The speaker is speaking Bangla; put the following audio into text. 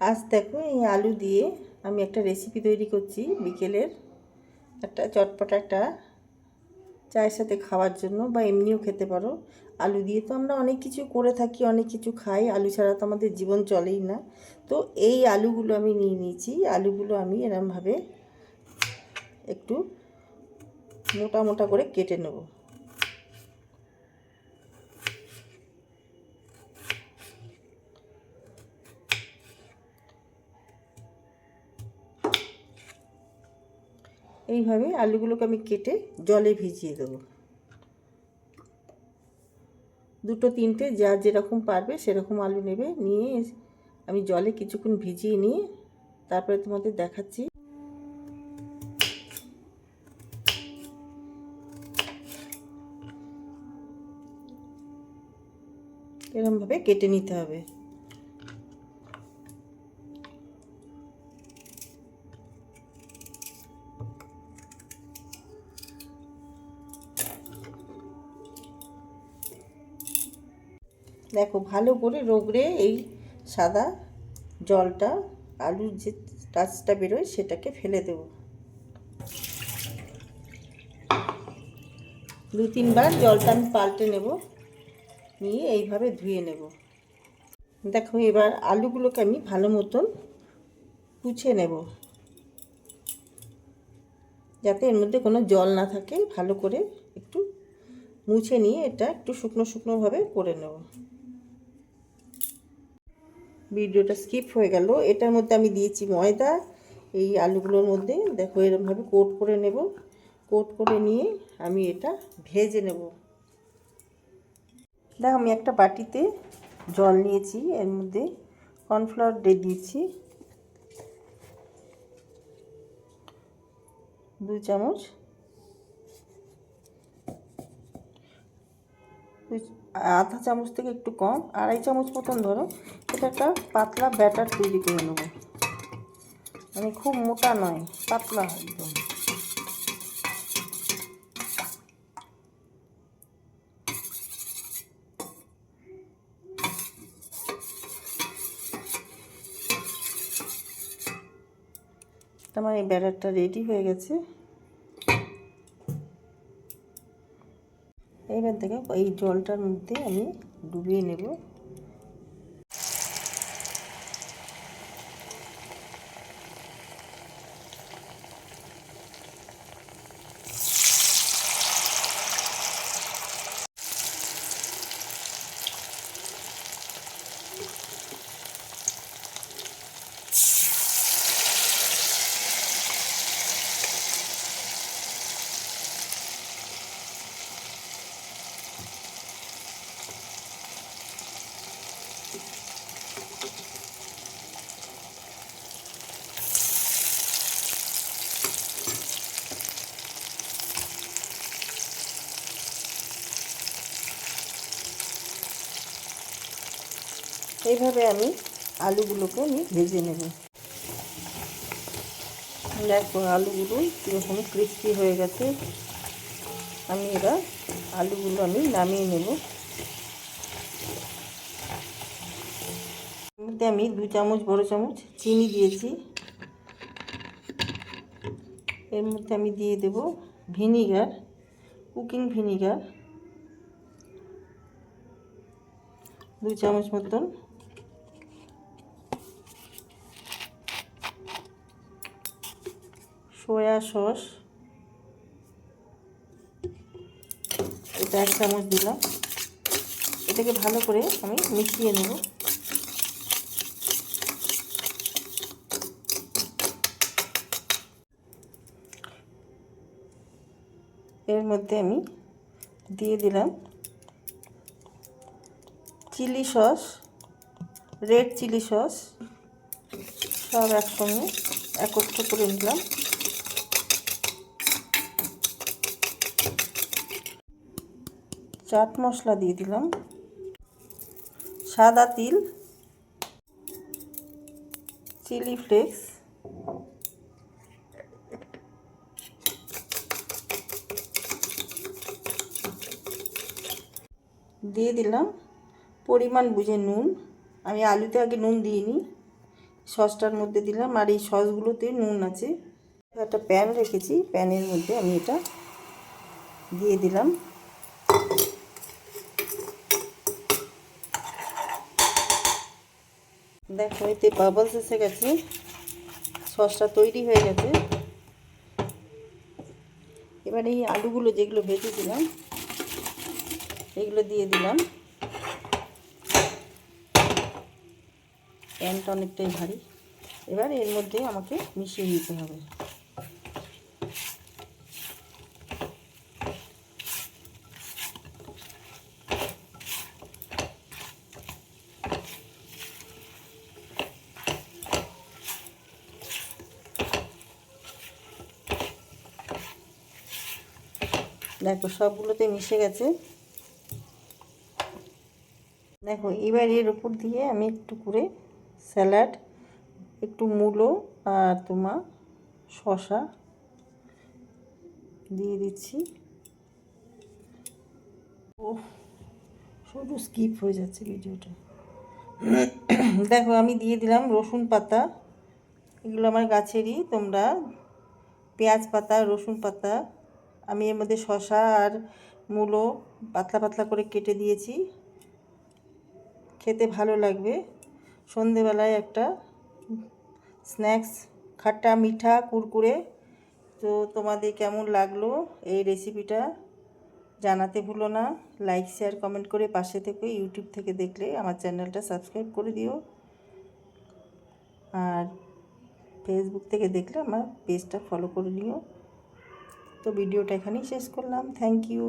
আজ দেখো এই আলু দিয়ে আমি একটা রেসিপি তৈরি করছি বিকেলের। একটা চটপটা একটা চায়ের সাথে খাওয়ার জন্য বা এমনিও খেতে পারো। আলু দিয়ে তো আমরা অনেক কিছু করে থাকি, অনেক কিছু খাই। আলু ছাড়া তো আমাদের জীবন চলেই না। তো এই আলুগুলো আমি নিয়ে নিয়েছি। আলুগুলো আমি এরমভাবে একটু মোটা মোটা করে কেটে নেব। এইভাবে আলুগুলোকে আমি কেটে জলে ভিজিয়ে দেবো। দুটো তিনটে যা যেরকম পারবে সেরকম আলু নেবে, নিয়ে আমি জলে কিছুক্ষণ ভিজিয়ে নিয়ে তারপরে তোমাদের দেখাচ্ছি। এরমভাবে কেটে নিতে হবে। দেখো, ভালো করে রোগড়ে এই সাদা জলটা, আলুর যে টাচটা বেরোয় সেটাকে ফেলে দেব। দু তিনবার জলটা আমি পাল্টে নেব, নিয়ে এইভাবে ধুয়ে নেব। দেখো, এবার আলুগুলোকে আমি ভালো মতন পুছে নেব, যাতে এর মধ্যে কোনো জল না থাকে। ভালো করে একটু মুছে নিয়ে এটা একটু শুকনো শুকনোভাবে করে নেব। ভিডিওটা স্কিপ হয়ে গেল। এটার মধ্যে আমি দিয়েছি ময়দা, এই আলুগুলোর মধ্যে। দেখো এরকমভাবে কোট করে নেব। কোট করে নিয়ে আমি এটা ভেজে নেব। দেখ, আমি একটা বাটিতে জল নিয়েছি, এর মধ্যে কর্নফ্লাওয়ার দিয়ে দিয়েছি। দু চামচ। আধা চামচ থেকে একটু কম, আড়াই চামচ মতন ধরো। এটা একটা পাতলা ব্যাটার তৈরি করে নেব। মানে খুব মোটা নয়, পাতলা একদম। আমার এই ব্যাটারটা রেডি হয়ে গেছে। এইবার দেখো, এই জলটার মধ্যে আমি ডুবিয়ে নেব। এইভাবে আমি আলুগুলোকে আমি ভেজে নেব। দেখো, আলুগুলো কীরকম ক্রিস্পি হয়ে গেছে। আমি এবার আলুগুলো আমি নামিয়ে নেব। মধ্যে আমি দু চামচ, বড় চামচ চিনি দিয়েছি। এর মধ্যে আমি দিয়ে দেব ভিনিগার, কুকিং ভিনিগার। দু চামচ মতন সয়া সস। এটা এক চামচ দিলাম। এটাকে ভালো করে আমি মিশিয়ে নেব। এর মধ্যে আমি দিয়ে দিলাম chilli sauce, red chilli sauce. সব একসঙ্গে একত্র করে নিলাম। চাট মশলা দিয়ে দিলাম। সাদা তিল, চিলি ফ্লেক্স, দিয়ে দিলাম পরিমাণ বুঝে নুন। আমি আলুতে আগে নুন দিইনি, সসটার মধ্যে দিলাম আর এই সসগুলোতে নুন আছে। একটা প্যান রেখেছি, প্যানের মধ্যে আমি এটা দিয়ে দিলাম। দেখো এতে বাবলস এসে গেছে, সসটা তৈরি হয়ে গেছে। এবার এই আলুগুলো যেগুলো ভেজে দিলাম এগুলো দিয়ে দিলাম। প্যানটা অনেকটাই ভারী। এবার এর মধ্যে আমাকে মিশিয়ে নিতে হবে। দেখো, সবগুলোতে মিশে গেছে। দেখো, এবার এর উপর দিয়ে আমি একটু করে স্যালাড, একটু মূলো আর তোমার শশা দিয়ে দিচ্ছি। ও শুধু স্কিপ হয়ে যাচ্ছে ভিডিওটা। দেখো, আমি দিয়ে দিলাম রসুন পাতা। এগুলো আমার গাছেরই, তোমরা পেঁয়াজ পাতা, রসুন পাতা আমি এর মধ্যে শশা আর মূলো পাতলা পাতলা করে কেটে দিয়েছি। খেতে ভালো লাগবে। সন্ধেবেলায় একটা স্ন্যাক্স, খাট্টা, মিঠা, কুরকুরে। তো তোমাদের কেমন লাগল এই রেসিপিটা জানাতে ভুলো না। লাইক শেয়ার কমেন্ট করে পাশে থেকে ইউটিউব থেকে দেখলে আমার চ্যানেলটা সাবস্ক্রাইব করে দিও। আর ফেসবুক থেকে দেখলে আমার পেজটা ফলো করে নিও। ভিডিওটা এখানেই শেষ করলাম। Thank you